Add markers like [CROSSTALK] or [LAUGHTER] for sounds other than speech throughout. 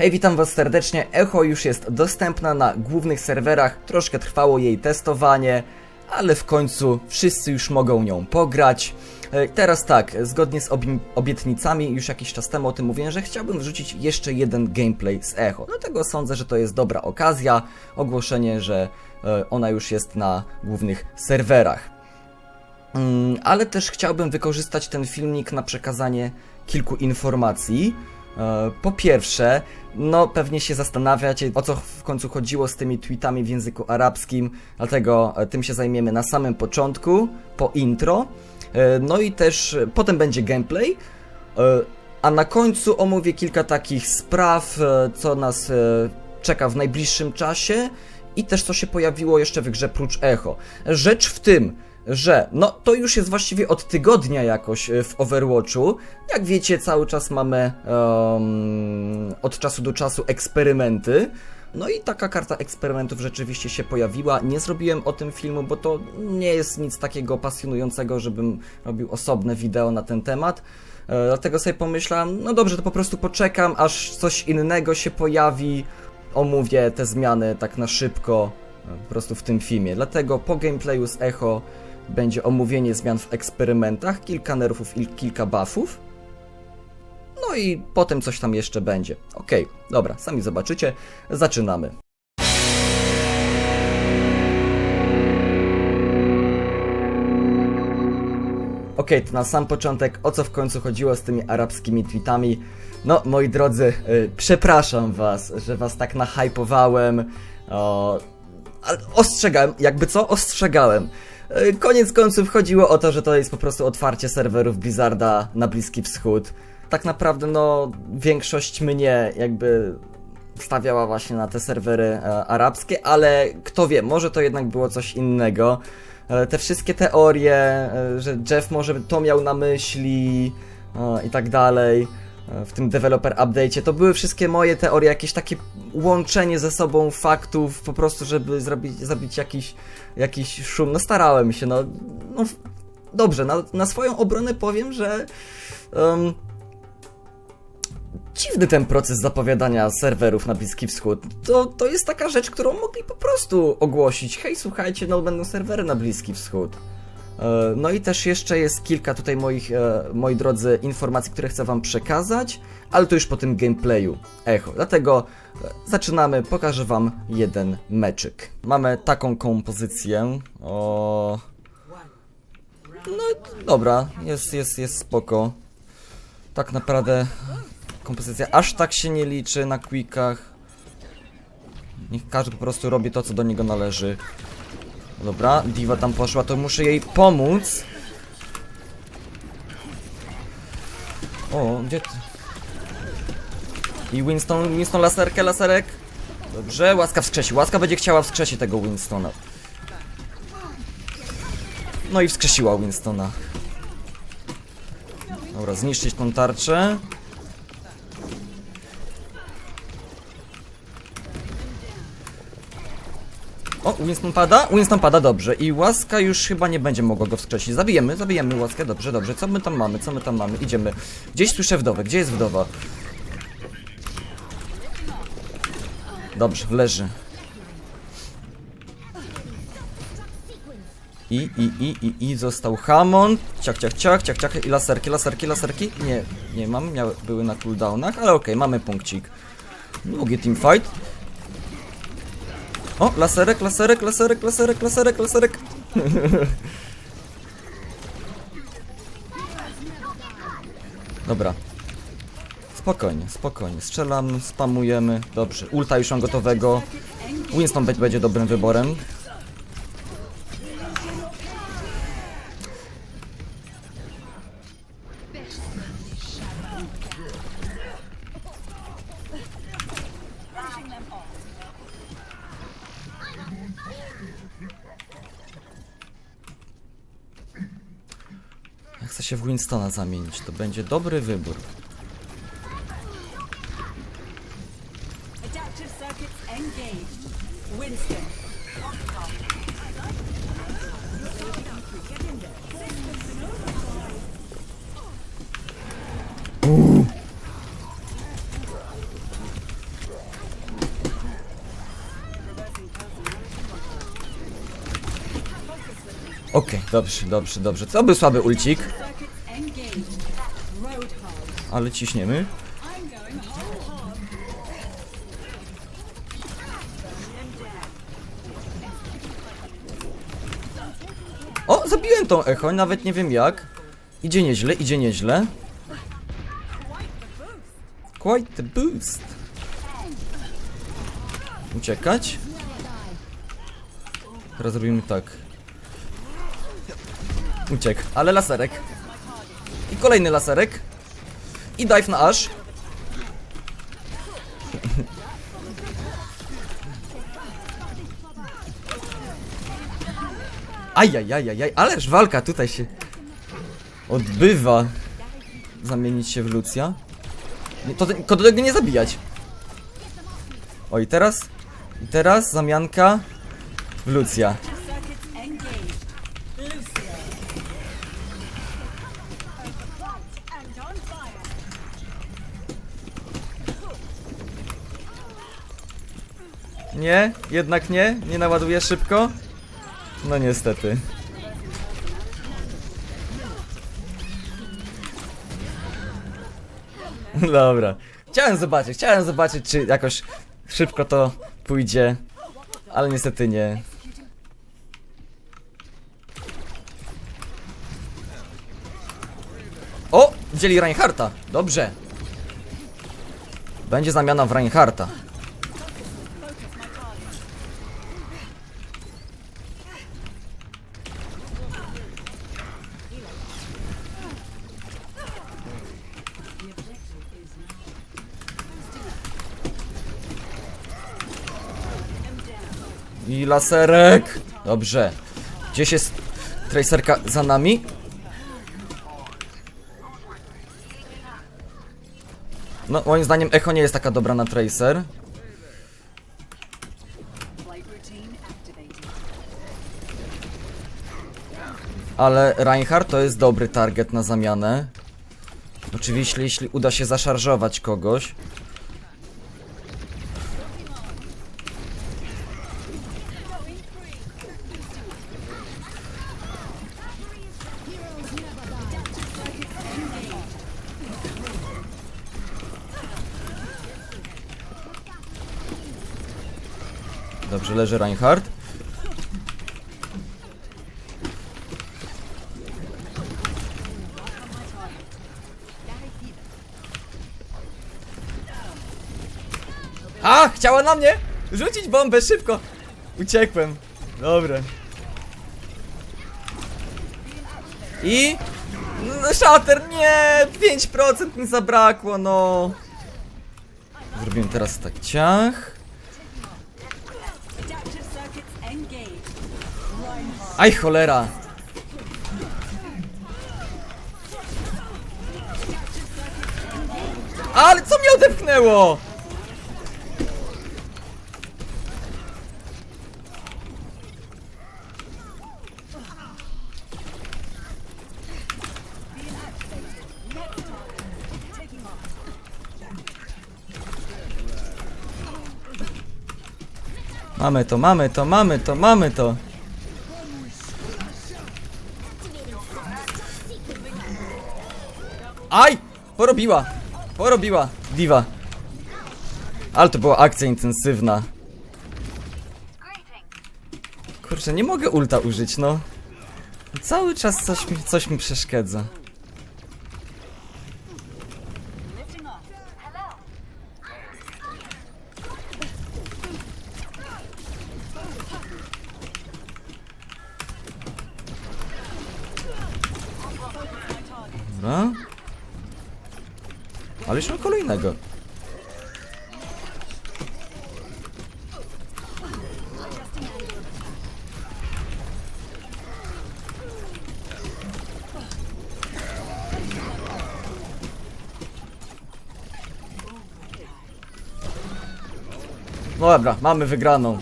Hej, witam was serdecznie. Echo już jest dostępna na głównych serwerach. Troszkę trwało jej testowanie, ale w końcu wszyscy już mogą nią pograć. Teraz tak, zgodnie z obi- obietnicami, już jakiś czas temu o tym mówiłem, że chciałbym wrzucić jeszcze jeden gameplay z Echo. Dlatego sądzę, że to jest dobra okazja, ogłoszenie, że e, ona już jest na głównych serwerach. Mm, ale też chciałbym wykorzystać ten filmik na przekazanie kilku informacji. E, Po pierwsze, no pewnie się zastanawiacie, o co w końcu chodziło z tymi tweetami w języku arabskim, dlatego e, tym się zajmiemy na samym początku, po intro. E, No i też potem będzie gameplay, a na końcu omówię kilka takich spraw, co nas czeka w najbliższym czasie i też co się pojawiło jeszcze w grze prócz Echo. Rzecz w tym, że no to już jest właściwie od tygodnia jakoś e, w Overwatchu. Jak wiecie, cały czas mamy em, od czasu do czasu eksperymenty. No i taka karta eksperymentów rzeczywiście się pojawiła. Nie zrobiłem o tym filmu, bo to nie jest nic takiego pasjonującego, żebym robił osobne wideo na ten temat. E, Dlatego sobie pomyślałem, no dobrze, to po prostu poczekam, aż coś innego się pojawi. Omówię te zmiany tak na szybko, e, po prostu w tym filmie. Dlatego po gameplayu z Echo będzie omówienie zmian w eksperymentach, kilka nerfów i kilka buffów. No i potem coś tam jeszcze będzie. Okej, dobra, sami zobaczycie. Zaczynamy. Okej, to na sam początek, o co w końcu chodziło z tymi arabskimi tweetami. No, moi drodzy, y, przepraszam was, że was tak nahypowałem. O, ostrzegałem, jakby co? Ostrzegałem. Y, Koniec końców chodziło o to, że to jest po prostu otwarcie serwerów Blizzarda na Bliski Wschód. Tak naprawdę, no, większość mnie jakby stawiała właśnie na te serwery e, arabskie, ale kto wie, może to jednak było coś innego. E, te wszystkie teorie, e, że Jeff może to miał na myśli e, i tak dalej w tym developer update'cie, to były wszystkie moje teorie, jakieś takie łączenie ze sobą faktów, po prostu, żeby zrobić, zrobić jakiś, jakiś szum. No starałem się, no, no dobrze, na, na swoją obronę powiem, że em, dziwny ten proces zapowiadania serwerów na Bliski Wschód. To, to jest taka rzecz, którą mogli po prostu ogłosić. Hej, słuchajcie, no będą serwery na Bliski Wschód. E, No i też jeszcze jest kilka tutaj moich, e, moi drodzy, informacji, które chcę wam przekazać, ale to już po tym gameplayu Echo. Dlatego e, zaczynamy, pokażę wam jeden meczyk. Mamy taką kompozycję. O... No dobra, jest, jest, jest spoko. Tak naprawdę kompozycja aż tak się nie liczy na quickach. Niech każdy po prostu robi to, co do niego należy. Dobra, Diva tam poszła, to muszę jej pomóc. O, gdzie ty? I Winston, Winston laserkę, laserek. Dobrze, łaska wskrzesi. Łaska będzie chciała wskrzesić tego Winstona. No i wskrzesiła Winstona. Dobra, zniszczyć tą tarczę. O, Winston pada? Winston pada, dobrze. I łaska już chyba nie będzie mogła go wskrzesić. Zabijemy, zabijemy łaskę, dobrze, dobrze. Co my tam mamy? Co my tam mamy? Idziemy. Gdzieś słyszę wdowę. Gdzie jest wdowa? Dobrze, leży. I, i, i, i, i został Hammond. Ciach, ciach, ciach, ciach, ciach. I laserki, laserki, laserki. Nie, nie mam, miały, były na cooldownach, ale okej, mamy punkcik. Długi teamfight. O, laserek, laserek, laserek, laserek, laserek, laserek. [LAUGHS] Dobra. Spokojnie, spokojnie. Strzelam, spamujemy. Dobrze, ulta już mam gotowego. Winston będzie dobrym wyborem. Winstona zamienić. To będzie dobry wybór. Okej, okay, dobrze, dobrze, dobrze. To był słaby ulcik ale ciśniemy. O, zabiłem tą echo, nawet nie wiem jak. Idzie nieźle, idzie nieźle. Quite the boost. Uciekać. Teraz robimy tak. Uciek, ale laserek. I kolejny laserek. I dive na aż. Ajajajajaj, ależ walka tutaj się odbywa. Zamienić się w Lucja. To, tego nie zabijać. O i teraz, i teraz zamianka w Lucja. Nie, jednak nie, nie naładuję szybko. No niestety. [LAUGHS] Dobra. Chciałem zobaczyć, chciałem zobaczyć, czy jakoś szybko to pójdzie, ale niestety nie. O! Wzięli Reinharta. Dobrze. Będzie zamiana w Reinharta. I laserek. Dobrze. Gdzieś jest tracerka za nami? No, moim zdaniem Echo nie jest taka dobra na tracer. Ale Reinhardt to jest dobry target na zamianę. Oczywiście, jeśli uda się zaszarżować kogoś. Dobrze, leży Reinhardt. A, chciała na mnie! Rzucić bombę szybko! Uciekłem. Dobra. I... No, Shatter, nie! 5% mi zabrakło, no. Zrobimy teraz tak ciach. Aj, cholera! Ale co mnie odepchnęło? Mamy to, mamy to, mamy to, mamy to. Aj! Porobiła! Porobiła! Diva. Ale to była akcja intensywna. Kurczę, nie mogę ulta użyć, no. Cały czas coś mi, coś mi przeszkadza. Ale już mam kolejnego. No dobra, mamy wygraną.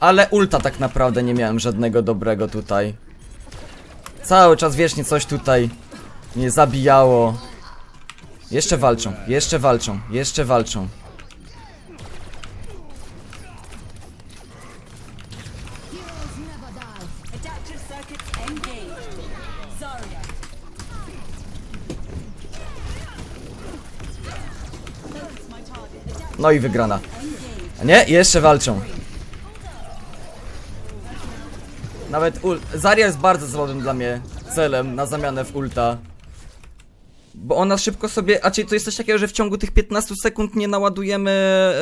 Ale ulta tak naprawdę nie miałem żadnego dobrego tutaj. Cały czas wiecznie coś tutaj mnie zabijało. Jeszcze walczą, jeszcze walczą, jeszcze walczą. No i wygrana. Nie, jeszcze walczą. Nawet ul... Zarya jest bardzo zwodnym dla mnie celem na zamianę w ulta. Bo ona szybko sobie, a czyli to jest coś takiego, że w ciągu tych 15 sekund nie naładujemy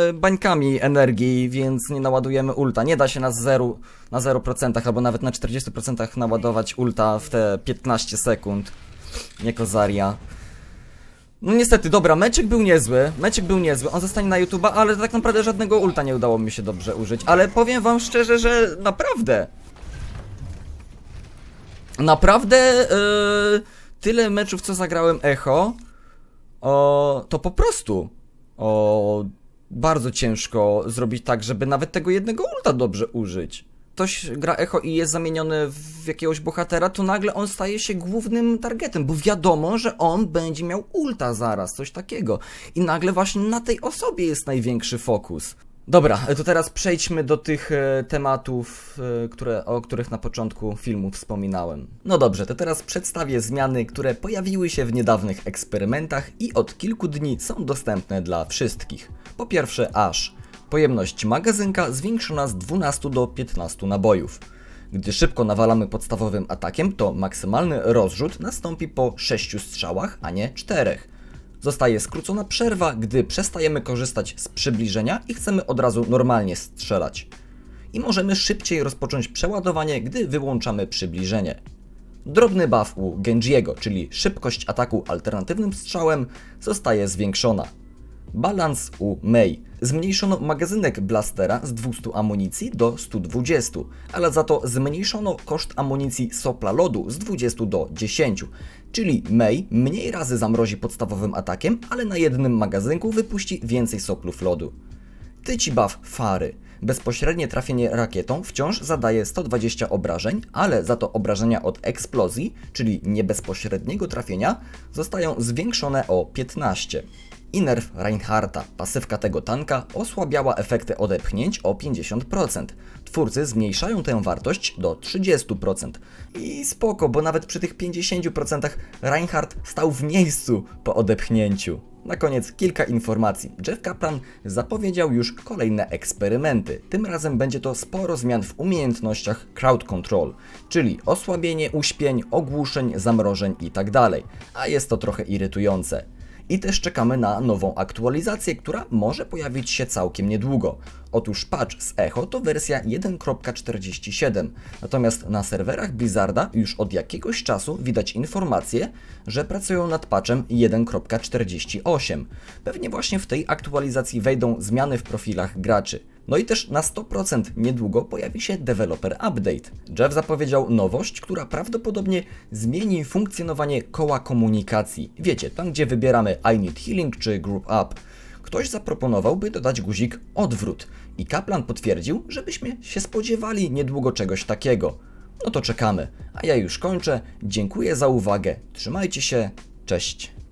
e, bańkami energii, więc nie naładujemy ulta. Nie da się na 0, na 0% albo nawet na 40% naładować ulta w te 15 sekund. Jako Zarya. No niestety, dobra, meczek był niezły, meczek był niezły, on zostanie na YouTube'a, ale tak naprawdę żadnego ulta nie udało mi się dobrze użyć. Ale powiem wam szczerze, że naprawdę, naprawdę yy, tyle meczów, co zagrałem Echo, o, to po prostu o, bardzo ciężko zrobić tak, żeby nawet tego jednego ulta dobrze użyć. Ktoś gra Echo i jest zamieniony w jakiegoś bohatera, to nagle on staje się głównym targetem, bo wiadomo, że on będzie miał ulta zaraz, coś takiego. I nagle właśnie na tej osobie jest największy fokus. Dobra, to teraz przejdźmy do tych e, tematów, e, które, o których na początku filmu wspominałem. No dobrze, to teraz przedstawię zmiany, które pojawiły się w niedawnych eksperymentach i od kilku dni są dostępne dla wszystkich. Po pierwsze, aż pojemność magazynka zwiększona z 12 do 15 nabojów. Gdy szybko nawalamy podstawowym atakiem, to maksymalny rozrzut nastąpi po 6 strzałach, a nie 4. Zostaje skrócona przerwa, gdy przestajemy korzystać z przybliżenia i chcemy od razu normalnie strzelać. I możemy szybciej rozpocząć przeładowanie, gdy wyłączamy przybliżenie. Drobny buff u Genjiego, czyli szybkość ataku alternatywnym strzałem, zostaje zwiększona. Balans u Mei. Zmniejszono magazynek blastera z 200 amunicji do 120, ale za to zmniejszono koszt amunicji sopla lodu z 20 do 10. Czyli Mei mniej razy zamrozi podstawowym atakiem, ale na jednym magazynku wypuści więcej soplów lodu. Tyci buff Fary. Bezpośrednie trafienie rakietą wciąż zadaje 120 obrażeń, ale za to obrażenia od eksplozji, czyli nie bezpośredniego trafienia, zostają zwiększone o 15. I nerw Reinhardta, pasywka tego tanka, osłabiała efekty odepchnięć o 50%. Twórcy zmniejszają tę wartość do 30%. I spoko, bo nawet przy tych 50% Reinhardt stał w miejscu po odepchnięciu. Na koniec kilka informacji. Jeff Kaplan zapowiedział już kolejne eksperymenty. Tym razem będzie to sporo zmian w umiejętnościach crowd control, czyli osłabienie uśpień, ogłuszeń, zamrożeń itd. A jest to trochę irytujące. I też czekamy na nową aktualizację, która może pojawić się całkiem niedługo. Otóż patch z Echo to wersja 1.47, natomiast na serwerach Blizzarda już od jakiegoś czasu widać informacje, że pracują nad patchem 1.48. Pewnie właśnie w tej aktualizacji wejdą zmiany w profilach graczy. No i też na 100% niedługo pojawi się Developer Update. Jeff zapowiedział nowość, która prawdopodobnie zmieni funkcjonowanie koła komunikacji. Wiecie, tam gdzie wybieramy I need healing czy group up. Ktoś zaproponował, by dodać guzik odwrót i Kaplan potwierdził, żebyśmy się spodziewali niedługo czegoś takiego. No to czekamy. A ja już kończę. Dziękuję za uwagę. Trzymajcie się. Cześć.